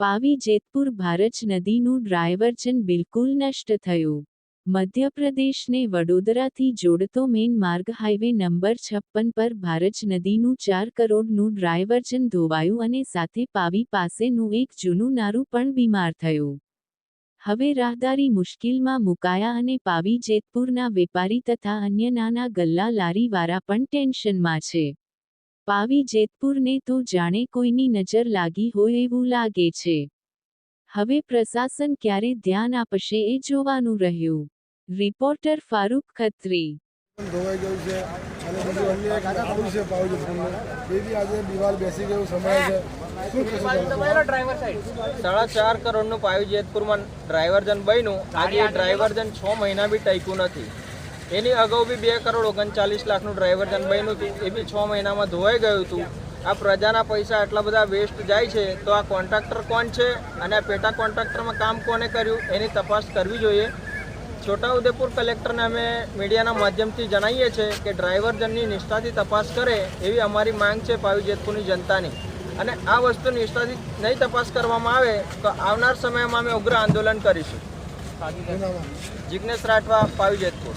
પાવી જેતપુર ભારજ નદીનું ડ્રાયવર્જન બિલકુલ નષ્ટ થયું. મધ્યપ્રદેશને વડોદરાથી જોડતો મેન માર્ગ હાઇવે નંબર છપ્પન પર ભારજ નદીનું ચાર કરોડનું ડ્રાયવર્જન ધોવાયું અને સાથે પાવી પાસેનું એક જૂનું નારું પણ બીમાર થયું. હવે રાહદારી મુશ્કેલમાં મુકાયા અને પાવી જેતપુરના વેપારી તથા અન્ય નાના ગલ્લા લારીવાળા પણ ટેન્શનમાં છે. પાવી જેતપુરને તો જાણે કોઈની નજર લાગી હોય એવું લાગે છે. હવે પ્રશાસન ક્યારે ધ્યાન આપશે એ જોવાનું રહ્યું. રિપોર્ટર ફારૂક ખત્રી. ધોવાઈ ગયું છે અને બીજું અન્ય એક પુલ છે પાવજી પુલનું આજે દિવાલ બેસી ગયું સમય છે. શું કહેશો તમે? સાડા ચાર કરોડનું પાયું જેતપુરમાં ડ્રાઈવરજન બન્યું. આજે ડ્રાઈવરજન છ મહિના બી ટક્યું નથી. એની અગાઉ બી બે કરોડ ઓગણચાલીસ લાખનું ડ્રાઈવર બન્યું હતું. એ બી છ મહિનામાં ધોવાઈ ગયું હતું. આ પ્રજાના પૈસા આટલા બધા વેસ્ટ જાય છે તો આ કોન્ટ્રાક્ટર કોણ છે અને આ પેટા કોન્ટ્રાક્ટરમાં કામ કોને કર્યું એની તપાસ કરવી જોઈએ. છોટાઉદેપુર કલેક્ટરને અમે મીડિયાના માધ્યમથી જણાવીએ છીએ કે ડ્રાઈવરજનની નિષ્ઠાથી તપાસ કરે એવી અમારી માંગ છે પાવી જેતપુરની જનતાની. અને આ વસ્તુ નિષ્ઠાથી નહીં તપાસ કરવામાં આવે તો આવનાર સમયમાં અમે ઉગ્ર આંદોલન કરીશું. જિજ્ઞેશ રાઠવા પાવી જેતપુર